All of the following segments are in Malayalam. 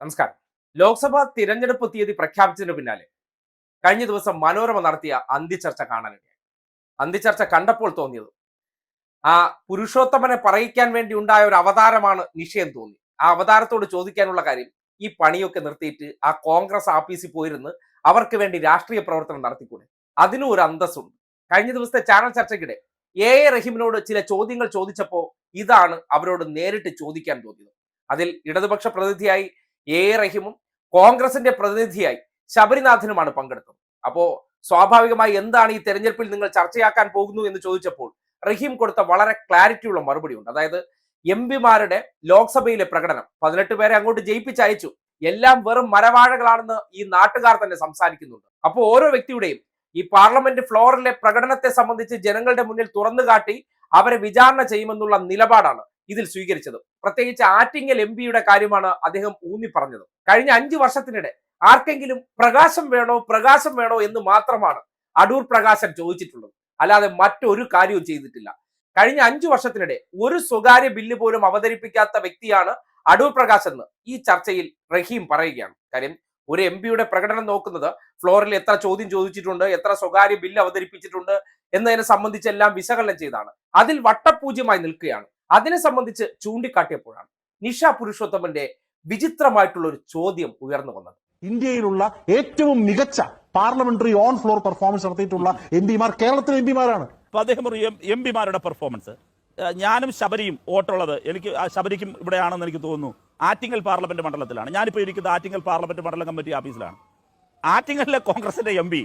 നമസ്കാരം. ലോക്സഭാ തിരഞ്ഞെടുപ്പ് തീയതി പ്രഖ്യാപിച്ചതിന് പിന്നാലെ കഴിഞ്ഞ ദിവസം മനോരമ നടത്തിയ അന്തിച്ചർച്ച കാണാനിടയായി. അന്തിച്ചർച്ച കണ്ടപ്പോൾ തോന്നിയത് ആ പുരുഷോത്തമനെ പറയിക്കാൻ വേണ്ടി ഉണ്ടായ ഒരു അവതാരമാണ് നിഷയം തോന്നി. ആ അവതാരത്തോട് ചോദിക്കാനുള്ള കാര്യം ഈ പണിയൊക്കെ നിർത്തിയിട്ട് ആ കോൺഗ്രസ് ആഫീസിൽ പോയിരുന്ന് അവർക്ക് വേണ്ടി രാഷ്ട്രീയ പ്രവർത്തനം നടത്തിക്കൂടെ? അതിനും ഒരു അന്തസ്സുണ്ട്. കഴിഞ്ഞ ദിവസത്തെ ചാനൽ ചർച്ചയ്ക്കിടെ എ എ റഹീമിനോട് ചില ചോദ്യങ്ങൾ ചോദിച്ചപ്പോൾ ഇതാണ് അവരോട് നേരിട്ട് ചോദിക്കാൻ തോന്നിയത്. അതിൽ ഇടതുപക്ഷ പ്രതിനിധിയായി എ റഹീമും കോൺഗ്രസിന്റെ പ്രതിനിധിയായി ശബരിനാഥനുമാണ് പങ്കെടുത്തത്. അപ്പോ സ്വാഭാവികമായി എന്താണ് ഈ തെരഞ്ഞെടുപ്പിൽ നിങ്ങൾ ചർച്ചയാക്കാൻ പോകുന്നു എന്ന് ചോദിച്ചപ്പോൾ റഹീം കൊടുത്ത വളരെ ക്ലാരിറ്റി ഉള്ള മറുപടി ഉണ്ട്. അതായത് എം പിമാരുടെ ലോക്സഭയിലെ പ്രകടനം പതിനെട്ട് പേരെ അങ്ങോട്ട് ജയിപ്പിച്ചയച്ചു. എല്ലാം വെറും മരവാഴകളാണെന്ന് ഈ നാട്ടുകാർ തന്നെ സംസാരിക്കുന്നുണ്ട്. അപ്പോൾ ഓരോ വ്യക്തിയുടെയും ഈ പാർലമെന്റ് ഫ്ലോറിലെ പ്രകടനത്തെ സംബന്ധിച്ച് ജനങ്ങളുടെ മുന്നിൽ തുറന്നു കാട്ടി അവരെ വിചാരണ ചെയ്യുമെന്നുള്ള നിലപാടാണ് ഇതിൽ സ്വീകരിച്ചത്. പ്രത്യേകിച്ച് ആറ്റിങ്ങൽ എം പിയുടെ കാര്യമാണ് അദ്ദേഹം ഊന്നി പറഞ്ഞത്. കഴിഞ്ഞ അഞ്ചു വർഷത്തിനിടെ ആർക്കെങ്കിലും പ്രകാശം വേണോ പ്രകാശം വേണോ എന്ന് മാത്രമാണ് അടൂർ പ്രകാശൻ ചോദിച്ചിട്ടുള്ളത്. അല്ലാതെ മറ്റൊരു കാര്യവും ചെയ്തിട്ടില്ല. കഴിഞ്ഞ അഞ്ചു വർഷത്തിനിടെ ഒരു സ്വകാര്യ ബില്ല് പോലും അവതരിപ്പിക്കാത്ത വ്യക്തിയാണ് അടൂർ പ്രകാശ് എന്ന് ഈ ചർച്ചയിൽ റഹീം പറയുകയാണ്. കാര്യം ഒരു എം പിയുടെ പ്രകടനം നോക്കുന്നത് ഫ്ലോറിൽ എത്ര ചോദ്യം ചോദിച്ചിട്ടുണ്ട് എത്ര സ്വകാര്യ ബില്ല് അവതരിപ്പിച്ചിട്ടുണ്ട് എന്നതിനെ സംബന്ധിച്ചെല്ലാം വിശകലനം ചെയ്താണ്. അതിൽ വട്ടപൂജ്യമായി നിൽക്കുകയാണ്. അതിനെ സംബന്ധിച്ച് ചൂണ്ടിക്കാട്ടിയപ്പോഴാണ് നിഷ പുരുഷോത്തമന്റെ വിചിത്രമായിട്ടുള്ള ഒരു ചോദ്യം ഉയർന്നു വന്നത്. ഇന്ത്യയിലുള്ള ഏറ്റവും മികച്ച പാർലമെന്ററി ഓൺ ഫ്ലോർ പെർഫോമൻസ് നടത്തിയിട്ടുള്ള എം പിമാർ കേരളത്തിലെ എം പിമാരാണ്. അപ്പൊ അദ്ദേഹം പറയും എം പിമാരുടെ പെർഫോമൻസ്. ഞാനും ശബരിയും വോട്ടുള്ളത് എനിക്ക് ശബരിക്കും ഇവിടെയാണെന്ന് എനിക്ക് തോന്നുന്നു. ആറ്റിങ്ങൽ പാർലമെന്റ് മണ്ഡലത്തിലാണ്. ഞാനിപ്പോൾ ഇരിക്കുന്നത് ആറ്റിങ്ങൽ പാർലമെന്റ് മണ്ഡലം കമ്മിറ്റി ഓഫീസിലാണ്. ആറ്റിങ്ങലിലെ കോൺഗ്രസിന്റെ എം പി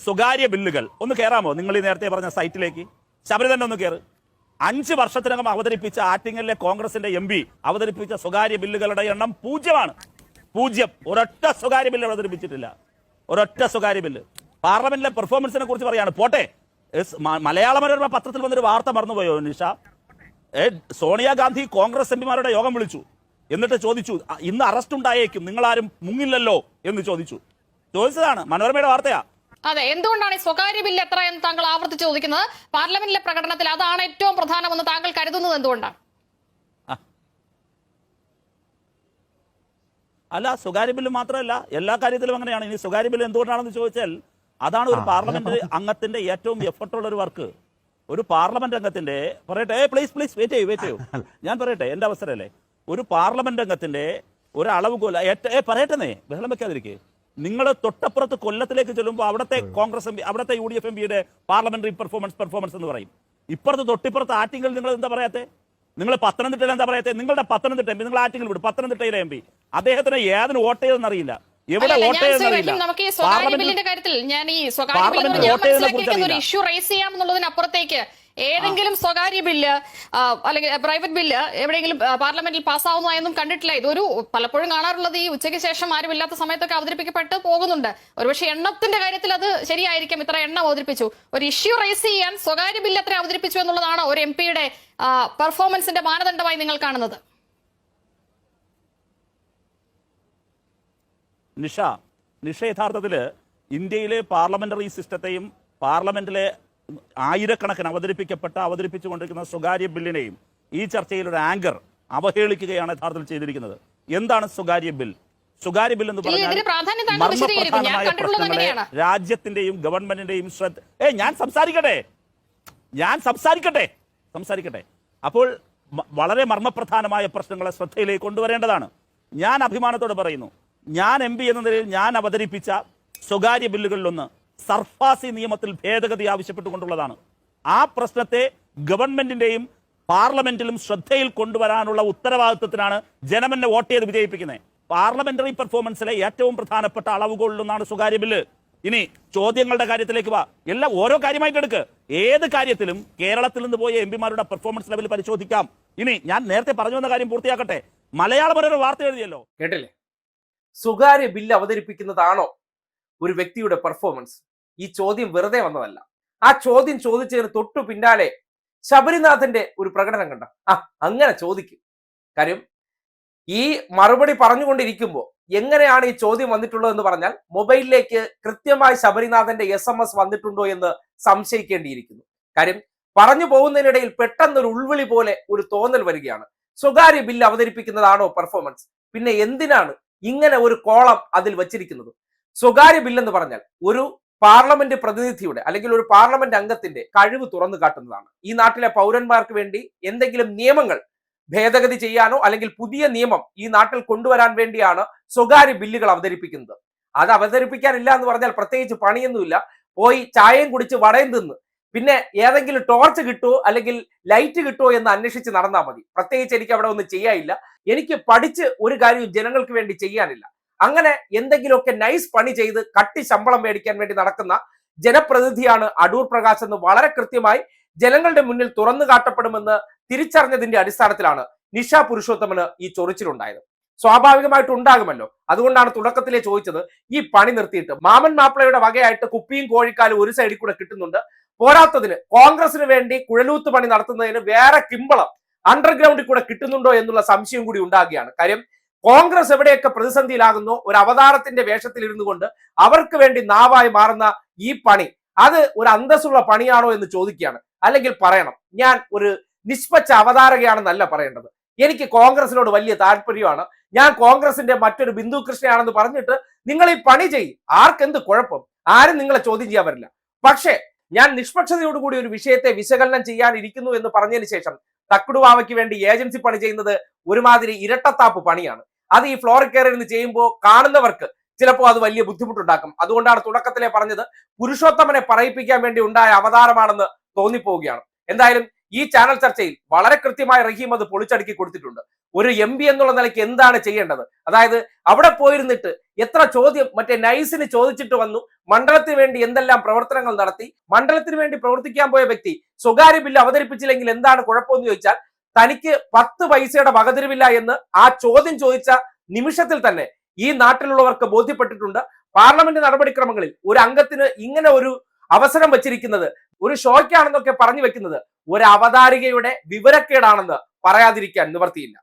സ്വകാര്യ ബില്ലുകൾ. ഒന്ന് കയറാമോ നിങ്ങൾ ഈ നേരത്തെ പറഞ്ഞ സൈറ്റിലേക്ക്. ശബരി തന്നെ ഒന്ന് കയറ് അഞ്ച് വർഷത്തിനകം അവതരിപ്പിച്ച ആറ്റിങ്ങലിലെ കോൺഗ്രസിന്റെ എം പി അവതരിപ്പിച്ച സ്വകാര്യ ബില്ലുകളുടെ എണ്ണം പൂജ്യമാണ്. പൂജ്യം. ഒരൊറ്റ സ്വകാര്യ ബില്ല് അവതരിപ്പിച്ചിട്ടില്ല. ഒരൊറ്റ സ്വകാര്യ ബില്ല്. പാർലമെന്റിലെ പെർഫോമൻസിനെ കുറിച്ച് പറയാണ്. പോട്ടെ. മലയാള മനോരമ പത്രത്തിൽ വന്നൊരു വാർത്ത മറന്നുപോയോ നിഷ? സോണിയാഗാന്ധി കോൺഗ്രസ് എംപിമാരുടെ യോഗം വിളിച്ചു. എന്നിട്ട് ചോദിച്ചു "അ, ഇന്ന് അറസ്റ്റ് ഉണ്ടായേക്കും നിങ്ങളാരും മുങ്ങില്ലല്ലോ? എന്ന് ചോദിച്ചു. ചോദിച്ചതാണ്. മനോരമയുടെ വാർത്തയാ. അതെ എന്തുകൊണ്ടാണ് ഈ സ്വകാര്യ ബില്ല് എത്ര എന്ന് താങ്കൾ ആവർത്തിച്ച് ചോദിക്കുന്നത്? പാർലമെന്റിലെ പ്രകടനത്തിൽ അതാണ് ഏറ്റവും പ്രധാനമെന്ന് താങ്കൾ കരുതുന്നത് എന്തുകൊണ്ടാണ്? അല്ല സ്വകാര്യ ബില്ല് മാത്രമല്ല എല്ലാ കാര്യത്തിലും അങ്ങനെയാണ്. ഇനി സ്വകാര്യ ബില്ല് എന്തുകൊണ്ടാണെന്ന് ചോദിച്ചാൽ അതാണ് ഒരു പാർലമെന്റ് അംഗത്തിന്റെ ഏറ്റവും എഫർട്ടുള്ള ഒരു വർക്ക്. ഒരു പാർലമെന്റ് അംഗത്തിന്റെ പറയട്ടെ പ്ലീസ് പ്ലീസ് വെയിറ്റ് ചെയ്യൂ വെയിറ്റ് ചെയ്യൂ. ഞാൻ പറയട്ടെ എന്റെ അവസരമല്ലേ? ഒരു പാർലമെന്റ് അംഗത്തിന്റെ ഒരു അളവുകോല ഏ പറയട്ടെന്നേ ബഹളം വെക്കാതിരിക്കേ. നിങ്ങൾ തൊട്ടപ്പുറത്ത് കൊല്ലത്തിലേക്ക് ചെല്ലുമ്പോൾ അവിടുത്തെ കോൺഗ്രസ് എം പി അവിടുത്തെ യു ഡി എഫ് എം പിയുടെ പാർലമെന്ററി പെർഫോമൻസ് പെർഫോമൻസ് എന്ന് പറയും. ഇപ്പുറത്ത് തൊട്ടിപ്പുറത്ത് ആറ്റിങ്ങൾ നിങ്ങൾ എന്താ പറയാത്തെ? നിങ്ങൾ പത്തനംതിട്ടയിൽ എന്താ പറയാത്തെ? നിങ്ങളുടെ പത്തനംതിട്ട എം പി നിങ്ങൾ ആറ്റിങ്ങൾ വിടും പത്തനംതിട്ടയിലെ എം പി. അദ്ദേഹത്തിന് ഏതിന് വോട്ട് ചെയ്തെന്ന് അറിയില്ല. എവിടെ വോട്ട് ഞാൻ ചെയ്തെന്ന് അറിയില്ല. ഈ സ്വകാര്യ ബില്ലിന്റെ കാര്യത്തിൽ ഞാൻ ഈ സ്വകാര്യ പാർലമെന്റ് ഞാൻ വോട്ട് ചെയ്തതിനെ ഒരു കുറിച്ച് ഇഷ്യൂ റേസ് ചെയ്യാം എന്നുള്ളതിനപ്പുറത്തേക്ക് ഏതെങ്കിലും സ്വകാര്യ ബില്ല് അല്ലെങ്കിൽ പ്രൈവറ്റ് ബില്ല് എവിടെയെങ്കിലും പാർലമെന്റിൽ പാസ്സാവുന്നതായൊന്നും കണ്ടിട്ടില്ല. ഇതൊരു പലപ്പോഴും കാണാറുള്ളത് ഈ ഉച്ചയ്ക്ക് ശേഷം ആരുമില്ലാത്ത സമയത്തൊക്കെ അവതരിപ്പിക്കപ്പെട്ട് പോകുന്നുണ്ട്. ഒരുപക്ഷെ എണ്ണത്തിന്റെ കാര്യത്തിൽ അത് ശരിയായിരിക്കും. ഇത്ര എണ്ണം അവതരിപ്പിച്ചു. ഒരു ഇഷ്യൂ റേസ് ചെയ്യാൻ സ്വകാര്യ ബില്ല് എത്ര അവതരിപ്പിച്ചു എന്നുള്ളതാണ് ഒരു എം പിയുടെ പെർഫോമൻസിന്റെ മാനദണ്ഡമായി നിങ്ങൾ കാണുന്നത്. നിഷ നിഷ യഥാർത്ഥത്തിൽ ഇന്ത്യയിലെ പാർലമെന്ററി സിസ്റ്റത്തെയും പാർലമെന്റിലെ ആയിരക്കണക്കിന് അവതരിപ്പിക്കപ്പെട്ട അവതരിപ്പിച്ചുകൊണ്ടിരിക്കുന്ന സ്വകാര്യ ബില്ലിനെയും ഈ ചർച്ചയിൽ ഒരു ആങ്കർ അവഹേളിക്കുകയാണ് യഥാർത്ഥത്തിൽ ചെയ്തിരിക്കുന്നത്. എന്താണ് സ്വകാര്യ ബിൽ? സ്വകാര്യ ബിൽ എന്ന് പറഞ്ഞാൽ മർമ്മപ്രധാനമായ പ്രശ്നങ്ങളെ രാജ്യത്തിന്റെയും ഗവൺമെന്റിന്റെയും ശ്രദ്ധ ഏ ഞാൻ സംസാരിക്കട്ടെ. ഞാൻ സംസാരിക്കട്ടെ. സംസാരിക്കട്ടെ. അപ്പോൾ വളരെ മർമ്മപ്രധാനമായ പ്രശ്നങ്ങളെ ശ്രദ്ധയിലേക്ക് കൊണ്ടുവരേണ്ടതാണ്. ഞാൻ അഭിമാനത്തോടെ പറയുന്നു. ഞാൻ എം പി എന്ന നിലയിൽ ഞാൻ അവതരിപ്പിച്ച സ്വകാര്യ ബില്ലുകളിലൊന്ന് സർഫാസി നിയമത്തിൽ ഭേദഗതി ആവശ്യപ്പെട്ടുകൊണ്ടുള്ളതാണ്. ആ പ്രശ്നത്തെ ഗവൺമെന്റിന്റെയും പാർലമെന്റിലും ശ്രദ്ധയിൽ കൊണ്ടുവരാനുള്ള ഉത്തരവാദിത്വത്തിനാണ് ജനമെന്നെ വോട്ട് ചെയ്ത് വിജയിപ്പിക്കുന്നത്. പാർലമെന്ററി പെർഫോമൻസിലെ ഏറ്റവും പ്രധാനപ്പെട്ട അളവുകളിലൊന്നാണ് സ്വകാര്യ ബില്ല്. ഇനി ചോദ്യങ്ങളുടെ കാര്യത്തിലേക്ക് വാ. എല്ലാം ഓരോ കാര്യമായിട്ട് എടുക്ക്. ഏത് കാര്യത്തിലും കേരളത്തിൽ നിന്ന് പോയ എം പിമാരുടെ പെർഫോമൻസ് ലെവൽ പരിശോധിക്കാം. ഇനി ഞാൻ നേരത്തെ പറഞ്ഞു വന്ന കാര്യം പൂർത്തിയാക്കട്ടെ. മലയാളം ഒരു വാർത്ത എഴുതിയല്ലോ. കേട്ടില്ലേ? സ്വകാര്യ ബില്ല് അവതരിപ്പിക്കുന്നതാണോ ഒരു വ്യക്തിയുടെ പെർഫോമൻസ് ഈ ചോദ്യം വെറുതെ വന്നതല്ല. ആ ചോദ്യം ചോദിച്ചതിന് തൊട്ടു പിന്നാലെ ശബരിനാഥന്റെ ഒരു പ്രകടനം കണ്ട? ആ അങ്ങനെ ചോദിക്കും. കാര്യം ഈ മറുപടി പറഞ്ഞുകൊണ്ടിരിക്കുമ്പോൾ എങ്ങനെയാണ് ഈ ചോദ്യം വന്നിട്ടുള്ളത് എന്ന് പറഞ്ഞാൽ മൊബൈലിലേക്ക് കൃത്യമായി ശബരിനാഥന്റെ എസ് എം എസ് വന്നിട്ടുണ്ടോ എന്ന് സംശയിക്കേണ്ടിയിരിക്കുന്നു. കാര്യം പറഞ്ഞു പോകുന്നതിനിടയിൽ പെട്ടെന്നൊരു ഉൾവിളി പോലെ ഒരു തോന്നൽ വരികയാണ്. സ്വകാര്യ ബില്ല് അവതരിപ്പിക്കുന്നതാണോ പെർഫോമൻസ്? പിന്നെ എന്തിനാണ് ഇങ്ങനെ ഒരു കോളം അതിൽ വച്ചിരിക്കുന്നത്? സ്വകാര്യ ബില്ലെന്ന് പറഞ്ഞാൽ ഒരു പാർലമെന്റ് പ്രതിനിധിയുടെ അല്ലെങ്കിൽ ഒരു പാർലമെന്റ് അംഗത്തിന്റെ കഴിവ് തുറന്നു കാട്ടുന്നതാണ്. ഈ നാട്ടിലെ പൗരന്മാർക്ക് വേണ്ടി എന്തെങ്കിലും നിയമങ്ങൾ ഭേദഗതി ചെയ്യാനോ അല്ലെങ്കിൽ പുതിയ നിയമം ഈ നാട്ടിൽ കൊണ്ടുവരാൻ വേണ്ടിയാണ് സ്വകാര്യ ബില്ലുകൾ അവതരിപ്പിക്കുന്നത്. അത് അവതരിപ്പിക്കാനില്ല എന്ന് പറഞ്ഞാൽ പ്രത്യേകിച്ച് പണിയൊന്നുമില്ല. പോയി ചായയും കുടിച്ച് വടയും തിന്ന്. പിന്നെ ഏതെങ്കിലും ടോർച്ച് കിട്ടുമോ അല്ലെങ്കിൽ ലൈറ്റ് കിട്ടുമോ എന്ന് അന്വേഷിച്ച് നടന്നാൽ മതി. പ്രത്യേകിച്ച് എനിക്ക് അവിടെ ഒന്നും ചെയ്യാനില്ല. എനിക്ക് പഠിച്ച് ഒരു കാര്യവും ജനങ്ങൾക്ക് വേണ്ടി ചെയ്യാനില്ല. അങ്ങനെ എന്തെങ്കിലുമൊക്കെ നൈസ് പണി ചെയ്ത് കട്ടി ശമ്പളം മേടിക്കാൻ വേണ്ടി നടക്കുന്ന ജനപ്രതിനിധിയാണ് അടൂർ പ്രകാശ് എന്ന് വളരെ കൃത്യമായി ജനങ്ങളുടെ മുന്നിൽ തുറന്നു കാട്ടപ്പെടുമെന്ന് തിരിച്ചറിഞ്ഞതിന്റെ അടിസ്ഥാനത്തിലാണ് നിഷ പുരുഷോത്തമന് ഈ ചൊറിച്ചിലുണ്ടായത്. സ്വാഭാവികമായിട്ട് ഉണ്ടാകുമല്ലോ. അതുകൊണ്ടാണ് തുടക്കത്തിലെ ചോദിച്ചത് ഈ പണി നിർത്തിയിട്ട്. മാമൻ മാപ്പിളയുടെ വകയായിട്ട് കുപ്പിയും കോഴിക്കാലും ഒരു സൈഡിൽ കൂടെ കിട്ടുന്നുണ്ട്. പോരാത്തതിന് കോൺഗ്രസിന് വേണ്ടി കുഴലൂത്ത് പണി നടത്തുന്നതിന് വേറെ കിമ്പളം അണ്ടർഗ്രൗണ്ടിൽ കൂടെ കിട്ടുന്നുണ്ടോ എന്നുള്ള സംശയം കൂടി ഉണ്ടാകുകയാണ്. കാര്യം കോൺഗ്രസ് എവിടെയൊക്കെ പ്രതിസന്ധിയിലാകുന്നു ഒരു അവതാരത്തിന്റെ വേഷത്തിൽ ഇരുന്നു കൊണ്ട് അവർക്ക് വേണ്ടി നാവായി മാറുന്ന ഈ പണി അത് ഒരു അന്തസ്സുള്ള പണിയാണോ എന്ന് ചോദിക്കുകയാണ്. അല്ലെങ്കിൽ പറയണം ഞാൻ ഒരു നിഷ്പക്ഷ അവതാരകയാണെന്നല്ല പറയേണ്ടത്. എനിക്ക് കോൺഗ്രസിനോട് വലിയ താല്പര്യമാണ്. ഞാൻ കോൺഗ്രസിന്റെ മറ്റൊരു ബിന്ദു കൃഷ്ണയാണെന്ന് പറഞ്ഞിട്ട് നിങ്ങൾ ഈ പണി ചെയ്യും. ആർക്കെന്ത് കുഴപ്പം? ആരും നിങ്ങളെ ചോദ്യം ചെയ്യാൻ വരില്ല. പക്ഷേ ഞാൻ നിഷ്പക്ഷതയോടുകൂടി ഒരു വിഷയത്തെ വിശകലനം ചെയ്യാനിരിക്കുന്നു എന്ന് പറഞ്ഞതിന് ശേഷം തക്കുടുവാവയ്ക്ക് വേണ്ടി ഏജൻസി പണി ചെയ്യുന്നത് ഒരുമാതിരി ഇരട്ടത്താപ്പ് പണിയാണ്. അത് ഈ ഫ്ലോറിൽ കയറി ഇരുന്ന് ചെയ്യുമ്പോൾ കാണുന്നവർക്ക് ചിലപ്പോൾ അത് വലിയ ബുദ്ധിമുട്ടുണ്ടാക്കും. അതുകൊണ്ടാണ് തുടക്കത്തിലെ പറഞ്ഞത് പുരുഷോത്തമനെ പറയിപ്പിക്കാൻ വേണ്ടി ഉണ്ടായ അവതാരമാണെന്ന് തോന്നിപ്പോവുകയാണ്. എന്തായാലും ഈ ചാനൽ ചർച്ചയിൽ വളരെ കൃത്യമായി റഹീം അത് പൊളിച്ചടുക്കി കൊടുത്തിട്ടുണ്ട്. ഒരു എം പി എന്നുള്ള നിലയ്ക്ക് എന്താണ് ചെയ്യേണ്ടത്? അതായത് അവിടെ പോയിരുന്നിട്ട് എത്ര ചോദ്യം മറ്റേ നൈസിന് ചോദിച്ചിട്ട് വന്നു മണ്ഡലത്തിന് വേണ്ടി എന്തെല്ലാം പ്രവർത്തനങ്ങൾ നടത്തി മണ്ഡലത്തിന് വേണ്ടി പ്രവർത്തിക്കാൻ പോയ വ്യക്തി സ്വകാര്യ ബില്ല് അവതരിപ്പിച്ചില്ലെങ്കിൽ എന്താണ് കുഴപ്പമെന്ന് ചോദിച്ചാൽ തനിക്ക് പത്ത് പൈസയുടെ വകതിരിവില്ല എന്ന് ആ ചോദ്യം ചോദിച്ച നിമിഷത്തിൽ തന്നെ ഈ നാട്ടിലുള്ളവർക്ക് ബോധ്യപ്പെട്ടിട്ടുണ്ട്. പാർലമെന്റ് നടപടിക്രമങ്ങളിൽ ഒരു അംഗത്തിന് ഇങ്ങനെ ഒരു അവസരം വച്ചിരിക്കുന്നത് ഒരു ഷോയ്ക്കാണെന്നൊക്കെ പറഞ്ഞു വെക്കുന്നത് ഒരു അവതാരികയുടെ വിവരക്കേടാണെന്ന് പറയാതിരിക്കാൻ നിവർത്തിയില്ല.